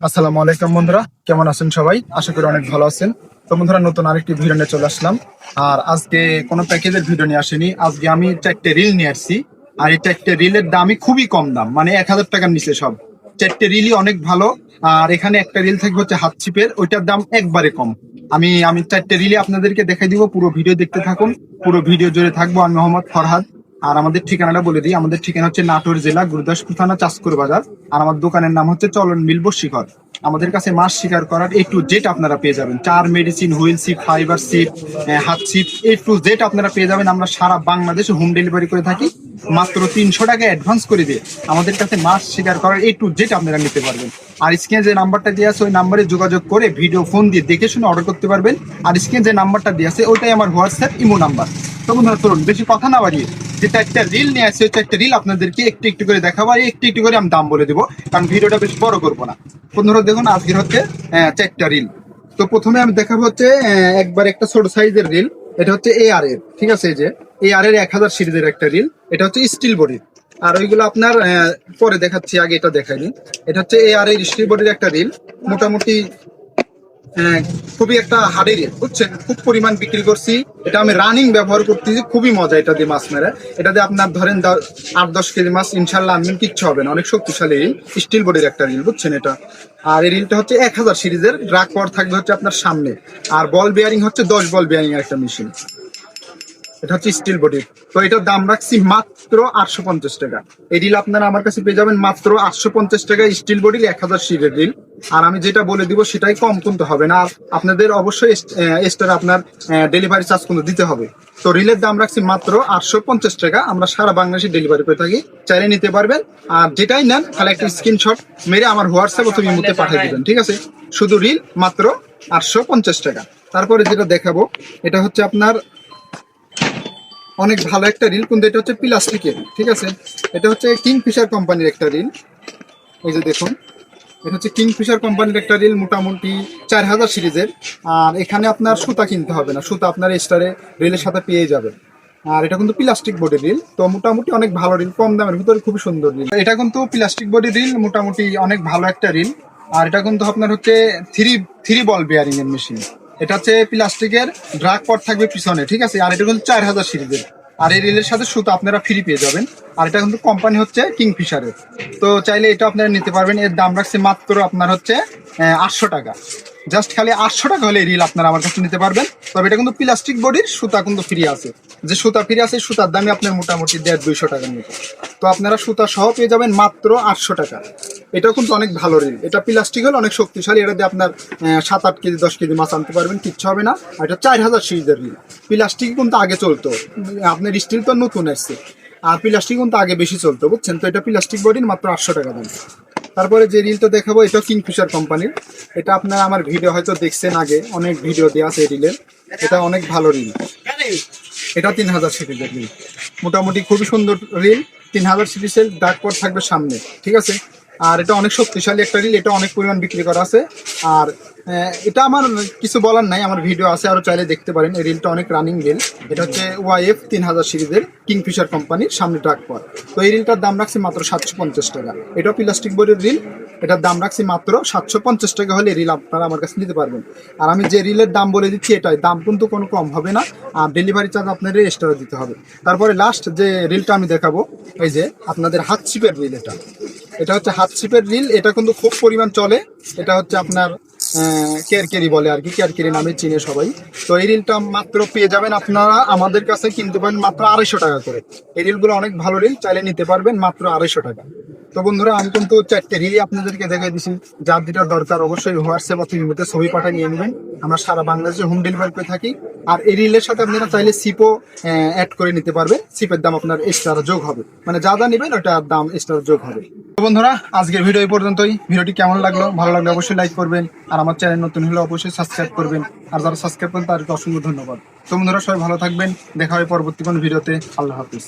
আসসালামু আলাইকুম বন্ধুরা, কেমন আছেন সবাই? আশা করি অনেক ভালো আছেন। তো বন্ধুরা, নতুন আরেকটি ভিডিও নিয়ে চলে আসলাম। আর আজকে কোনো প্যাকেজের ভিডিও নিয়ে আসেনি। আজকে আমি চারটে রিল নিয়ে আসছি। আর এই চারটে রিলের দামই খুবই কম দাম মানে এক হাজার টাকার নিচে সব। চারটে রিলই অনেক ভালো। আর এখানে একটা রিল থাকবে হচ্ছে হাত চিপের ওইটার দাম একবারে কম। আমি আমি চারটে রিলে আপনাদেরকে দেখাই দিব, পুরো ভিডিও দেখতে থাকুন। পুরো ভিডিও জুড়ে থাকব আমি মোহাম্মদ ফরহাদ। আর আমাদের ঠিকানাটা বলে দিই। আমাদের ঠিকানা হচ্ছে নাটোর জেলা, গুরুদাসপুর থানা চাষকুর বাজার। আর আমার দোকানের নাম হচ্ছে চলন মিলব শিখর। আমাদের কাছে মাছ শিকার করার এ টু জেড আপনারা পেয়ে যাবেন। চার মেডিসিন হুইল সিপ ফাইবার সিপ হাত সিপ এ টু জেড আপনারা পেয়ে যাবেন। আমরা সারা বাংলাদেশে হোম ডেলিভারি করে থাকি। মাত্র তিনশো টাকা অ্যাডভান্স করে দিয়ে আমাদের কাছে মাছ শিকার করার এ টু জেড আপনারা নিতে পারবেন। আর স্ক্রিনে যে নাম্বারটা দিয়ে আছে, ওই নাম্বারে যোগাযোগ করে ভিডিও ফোন দিয়ে দেখে শুনে অর্ডার করতে পারবেন। আর স্ক্রিনে যে নাম্বারটা দিয়ে আছে, ওইটাই আমার হোয়াটসঅ্যাপ ইমো নাম্বার তো বন্ধুরা, চলুন, বেশি কথা না বাড়িয়ে যেটা একটা রিল নিয়ে আসছে ওইটা একটা রিল আপনাদেরকে একটু একটু করে দেখাবো, আর একটু একটু করে আমি দাম বলে দেবো, কারণ ভিডিওটা বেশ বড় করব না। বন্ধুরা, দেখুন, আজকের হচ্ছে চারটা রিল তো প্রথমে আমি দেখাবো হচ্ছে একবার একটা ছোট সাইজের রিল এটা হচ্ছে এ আর এর, ঠিক আছে যে এ আর এর এক হাজার সিরিজের একটা রিল এটা হচ্ছে স্টিল বডির আর ওইগুলো আপনার পরে দেখাচ্ছি, আগে এটা দেখাইনি। এটা হচ্ছে এ আর এর স্টিল বডির একটা রিল মোটামুটি খুবই একটা হাড়ের বুঝছেন? খুব পরিমাণ বিক্রি করছি। এটা আমি রানিং ব্যবহার করতেছি, খুবই মজা এটা দিয়ে মাছ মেরে। এটা দিয়ে আপনার ধরেন আট, দশ কেজি মাছ, ইনশাল্লাহ আনবেন কিচ্ছু হবে না। অনেক শক্তিশালী রিল স্টিল বডির একটা রিল বুঝছেন এটা? আর এই রিলটা হচ্ছে এক হাজার সিরিজের ড্রাগ পাওয়ার থাকবে হচ্ছে আপনার সামনে। আর বল বেয়ারিং হচ্ছে দশ বল বেয়ারিং একটা মেশিন এটা হচ্ছে স্টিল বডি তো এটার দাম রাখছি মাত্র আটশো পঞ্চাশ টাকা। এই রিল আপনারা আমার কাছে পেয়ে যাবেন মাত্র আটশো পঞ্চাশ টাকা স্টিল বডির এক হাজার সিটের রিল আর আমি যেটা বলে দিব সেটাই কম কিন্তু হবে না। আর আপনাদের অবশ্যই এক্সট্রা আপনার ডেলিভারি চার্জ কিন্তু দিতে হবে। তো রিলের দাম রাখছি মাত্র আটশো পঞ্চাশ টাকা। আমরা সারা বাংলাদেশে ডেলিভারি করে থাকি। চাইলে নিতে পারবেন। আর যেটাই নেন তাহলে একটা স্ক্রিনশট মেরে আমার হোয়াটসঅ্যাপ অথবা ইমোতে পাঠিয়ে দেবেন ঠিক আছে? শুধু রিল মাত্র আটশো পঞ্চাশ টাকা। তারপরে যেটা দেখাবো এটা হচ্ছে আপনার অনেক ভালো একটা রিল কিন্তু এটা হচ্ছে প্লাস্টিকের ঠিক আছে? এটা হচ্ছে কিং কিংফিশার কোম্পানির একটা রিল। এই যে দেখুন, এটা হচ্ছে কিংফিশার কোম্পানির একটা রিল, মোটামুটি চার হাজার সিরিজের। আর এখানে আপনার সুতা কিনতে হবে না, সুতা আপনার স্টারে রিলের সাথে পেয়ে যাবেন আর এটা কিন্তু প্লাস্টিক বডি রিল, তো মোটামুটি অনেক ভালো রিল, কম দামের ভিতরে খুবই সুন্দর রিল। এটা কিন্তু প্লাস্টিক বডি রিল, মোটামুটি অনেক ভালো একটা রিল। আর এটা কিন্তু আপনার হচ্ছে থ্রি থ্রি বল বেয়ারিং এর মেশিন এটা হচ্ছে প্লাস্টিকের ড্রাগ পট থাকবে পিছনে, ঠিক আছে? আর এটা কিন্তু চার হাজার সিরিজের। আর এই রিলের সাথে সুতো আপনারা ফ্রি পেয়ে যাবেন। আর এটা কিন্তু কোম্পানি হচ্ছে কিংফিশারের। তো চাইলে এটা আপনারা নিতে পারবেন। এর দাম রাখছে মাত্র আপনার হচ্ছে আটশো টাকা। জাস্ট খালি আটশো টাকা হলে রিল আপনারা আমার কাছে নিতে পারবেন। তবে এটা কিন্তু প্লাস্টিক বডির সুতা কিন্তু ফ্রি আছে। যে সুতা ফ্রি আছে, সুতার দামই আপনার মোটামুটি দেড় দুইশো টাকার মতো। তো আপনারা সুতা সহ পেয়ে যাবেন মাত্র আটশো টাকা। এটাও কিন্তু অনেক ভালো রিল। এটা প্লাস্টিক হলে অনেক শক্তিশালী, এটা দিয়ে আপনার সাত আট কেজি, দশ কেজি মাছ আনতে পারবেন, কিচ্ছু হবে না। এটা চার হাজার সিরিজের রিল। প্লাস্টিক কিন্তু আগে চলতো। আপনার স্টিল তো নতুন আসছে। আর প্লাস্টিক কিন্তু আগে বেশি চলতো, বুঝছেন? তো এটা প্লাস্টিক বডির মাত্র আটশো টাকা দাম। তারপরে যে রিলটা দেখাবো এটা কিংফিশার কোম্পানির এটা আপনারা আমার ভিডিও হয়তো দেখছেন আগে, অনেক ভিডিও দেওয়া আছে রিলের এটা অনেক ভালো রিল। এটা তিন হাজার সিরিজের রিল। মোটামুটি খুবই সুন্দর রিল। তিন হাজার সিরিজের ডাক পর থাকবে সামনে, ঠিক আছে? আর এটা অনেক শক্তিশালী একটা রিল এটা অনেক পরিমাণ বিক্রি করা আছে। আর এটা আমার কিছু বলার নাই, আমার ভিডিও আছে, আরও চাইলে দেখতে পারেন। এই রিলটা অনেক রানিং রিল এটা হচ্ছে ওয়াইএফ তিন হাজার সিরিজের কিংফিশার কোম্পানির সামনে ট্রাক পর তো এই রিলটার দাম রাখছি মাত্র সাতশো পঞ্চাশ টাকা। এটা প্লাস্টিক বডির রিল এটার দাম রাখছি মাত্র সাতশো পঞ্চাশ টাকা হলে রিল আপনারা আমার কাছে নিতে পারবেন। আর আমি যে রিলের দাম বলে দিচ্ছি, এটাই। দাম কিন্তু কোনো কম হবে না। আর ডেলিভারি চার্জ আপনাদের এক্সট্রা দিতে হবে। তারপরে লাস্ট যে রিলটা আমি দেখাবো, এই যে আপনাদের হাত ছিপের রিল এটা। এটা হচ্ছে হাত ছিপের রিল, এটা কিন্তু খুব পরিমাণ চলে। এটা হচ্ছে আপনার কেয়ারকেরি বলে আর কি কেয়ারকেরি নামে চিনে সবাই। তো এই রিলটা মাত্র পেয়ে যাবেন আপনারা, আমাদের কাছে কিনতে পারেন মাত্র আড়াইশো টাকা করে। এই রিলগুলো অনেক ভালো রিল, চাইলে নিতে পারবেন মাত্র আড়াইশো টাকা। তো বন্ধুরা, আমি কিন্তু চারটে রিলই আপনাদেরকে দেখাই দিছি। যার যেটা দরকার অবশ্যই হোয়াটসঅ্যাপ অথবা ইমেতে ছবি পাঠিয়ে নিয়ে নেবেন। আমরা সারা বাংলাদেশে হোম ডেলিভারি করে থাকি। আর এই রিলের সাথে আপনারা চাইলে সিপও অ্যাড করে নিতে পারবেন। সিপের দাম আপনার এক্সট্রা যোগ হবে। মানে যা যা নেবেন, ওটার দাম এক্সট্রা যোগ হবে। তো বন্ধুরা, আজকের ভিডিও এই পর্যন্তই। ভিডিওটি কেমন লাগল? ভালো লাগলে অবশ্যই লাইক করবেন। আর আমার চ্যানেল নতুন হলে অবশ্যই সাবস্ক্রাইব করবেন। আর যারা সাবস্ক্রাইব করেন, তাদেরকে অসংখ্য ধন্যবাদ। তো বন্ধুরা, সবাই ভালো থাকবেন। দেখা হয় পরবর্তী কোনো ভিডিওতে আল্লাহ হাফিজ।